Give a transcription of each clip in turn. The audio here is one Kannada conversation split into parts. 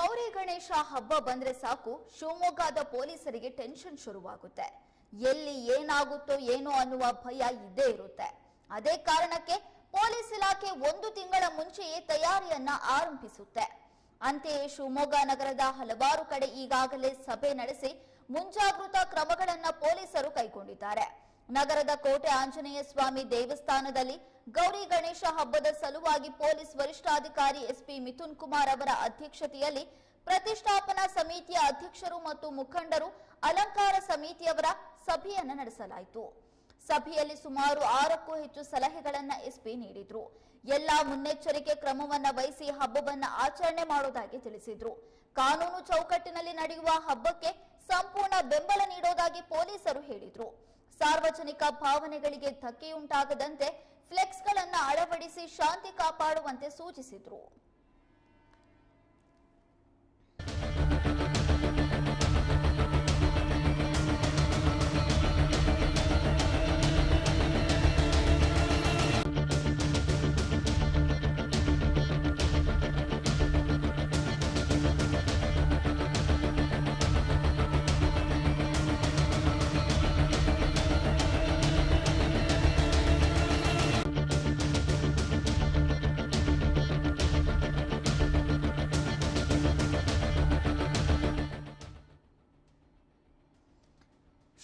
ಗಣೇಶ ಹಬ್ಬ ಬಂದ್ರೆ ಸಾಕು, ಶಿವಮೊಗ್ಗದ ಪೊಲೀಸರಿಗೆ ಟೆನ್ಷನ್ ಶುರುವಾಗುತ್ತೆ. ಎಲ್ಲಿ ಏನಾಗುತ್ತೋ ಏನೋ ಅನ್ನುವ ಭಯ ಇದ್ದೇ ಇರುತ್ತೆ. ಅದೇ ಕಾರಣಕ್ಕೆ ಪೊಲೀಸ್ ಇಲಾಖೆ ಒಂದು ತಿಂಗಳ ಮುಂಚೆಯೇ ತಯಾರಿಯನ್ನ ಆರಂಭಿಸುತ್ತೆ. ಅಂತೆಯೇ ಶಿವಮೊಗ್ಗ ನಗರದ ಹಲವಾರು ಕಡೆ ಈಗಾಗಲೇ ಸಭೆ ನಡೆಸಿ ಮುಂಜಾಗೃತಾ ಕ್ರಮಗಳನ್ನ ಪೊಲೀಸರು ಕೈಗೊಂಡಿದ್ದಾರೆ. ನಗರದ ಕೋಟೆ ಆಂಜನೇಯ ಸ್ವಾಮಿ ದೇವಸ್ಥಾನದಲ್ಲಿ ಗೌರಿ ಗಣೇಶ ಹಬ್ಬದ ಸಲುವಾಗಿ ಪೊಲೀಸ್ ವರಿಷ್ಠಾಧಿಕಾರಿ ಎಸ್ಪಿ ಮಿಥುನ್ ಕುಮಾರ್ ಅವರ ಅಧ್ಯಕ್ಷತೆಯಲ್ಲಿ ಪ್ರತಿಷ್ಠಾಪನಾ ಸಮಿತಿಯ ಅಧ್ಯಕ್ಷರು ಮತ್ತು ಮುಖಂಡರು ಅಲಂಕಾರ ಸಮಿತಿಯವರ ಸಭೆಯನ್ನು ನಡೆಸಲಾಯಿತು. ಸಭೆಯಲ್ಲಿ ಸುಮಾರು ಆರಕ್ಕೂ ಹೆಚ್ಚು ಸಲಹೆಗಳನ್ನ ಎಸ್ಪಿ ನೀಡಿದ್ರು. ಎಲ್ಲಾ ಮುನ್ನೆಚ್ಚರಿಕೆ ಕ್ರಮವನ್ನ ವಹಿಸಿ ಹಬ್ಬವನ್ನ ಆಚರಣೆ ಮಾಡೋದಾಗಿ ತಿಳಿಸಿದ್ರು. ಕಾನೂನು ಚೌಕಟ್ಟಿನಲ್ಲಿ ನಡೆಯುವ ಹಬ್ಬಕ್ಕೆ ಸಂಪೂರ್ಣ ಬೆಂಬಲ ನೀಡೋದಾಗಿ ಪೊಲೀಸರು ಹೇಳಿದ್ರು. ಸಾರ್ವಜನಿಕ ಭಾವನೆಗಳಿಗೆ ಧಕ್ಕೆಯುಂಟಾಗದಂತೆ ಫ್ಲೆಕ್ಸ್ಗಳನ್ನು ಅಳವಡಿಸಿ ಶಾಂತಿ ಕಾಪಾಡುವಂತೆ ಸೂಚಿಸಿದ್ರು.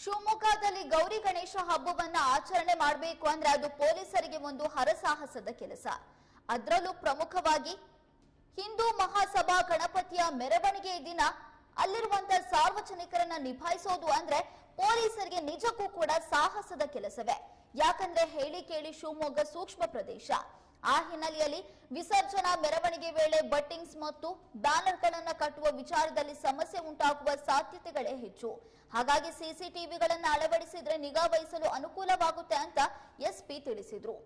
ಶಿವಮೊಗ್ಗದಲ್ಲಿ ಗೌರಿ ಗಣೇಶ ಹಬ್ಬವನ್ನ ಆಚರಣೆ ಮಾಡಬೇಕು ಅಂದ್ರೆ ಅದು ಪೊಲೀಸರಿಗೆ ಒಂದು ಹರಸಾಹಸದ ಕೆಲಸ. ಅದರಲ್ಲೂ ಪ್ರಮುಖವಾಗಿ ಹಿಂದೂ ಮಹಾಸಭಾ ಗಣಪತಿಯ ಮೆರವಣಿಗೆ ದಿನ ಅಲ್ಲಿರುವಂತ ಸಾರ್ವಜನಿಕರನ್ನ ನಿಭಾಯಿಸೋದು ಅಂದ್ರೆ ಪೊಲೀಸರಿಗೆ ನಿಜಕ್ಕೂ ಕೂಡ ಸಾಹಸದ ಕೆಲಸವೇ. ಯಾಕಂದ್ರೆ ಹೇಳಿ ಕೇಳಿ ಶಿವಮೊಗ್ಗ ಸೂಕ್ಷ್ಮ ಪ್ರದೇಶ. ಆ ಹಿನ್ನೆಲೆಯಲ್ಲಿ ವಿಸರ್ಜನಾ ಮೆರವಣಿಗೆ ವೇಳೆ ಬಟ್ಟಿಂಗ್ಸ್ ಮತ್ತು ಬ್ಯಾನರ್ಗಳನ್ನು ಕಟ್ಟುವ ವಿಚಾರದಲ್ಲಿ ಸಮಸ್ಯೆ ಉಂಟಾಗುವ ಸಾಧ್ಯತೆಗಳೇ ಹೆಚ್ಚು. ಹಾಗಾಗಿ ಸಿಸಿಟಿವಿಗಳನ್ನ ಅಳವಡಿಸಿದ್ರೆ ನಿಗಾ ವಹಿಸಲು ಅನುಕೂಲವಾಗುತ್ತೆ ಅಂತ ಎಸ್ಪಿ ತಿಳಿಸಿದ್ರು.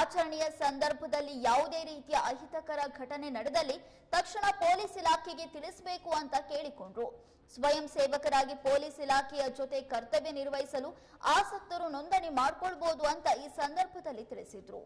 ಆಚರಣೆಯ ಸಂದರ್ಭದಲ್ಲಿ ಯಾವುದೇ ರೀತಿಯ ಅಹಿತಕರ ಘಟನೆ ನಡೆದಲ್ಲಿ ತಕ್ಷಣ ಪೊಲೀಸ್ ಇಲಾಖೆಗೆ ತಿಳಿಸಬೇಕು ಅಂತ ಕೇಳಿಕೊಂಡ್ರು. ಸ್ವಯಂ ಸೇವಕರಾಗಿ ಪೊಲೀಸ್ ಇಲಾಖೆಯ ಜೊತೆ ಕರ್ತವ್ಯ ನಿರ್ವಹಿಸಲು ಆಸಕ್ತರು ನೋಂದಣಿ ಮಾಡಿಕೊಳ್ಬಹುದು ಅಂತ ಈ ಸಂದರ್ಭದಲ್ಲಿ ತಿಳಿಸಿದ್ರು.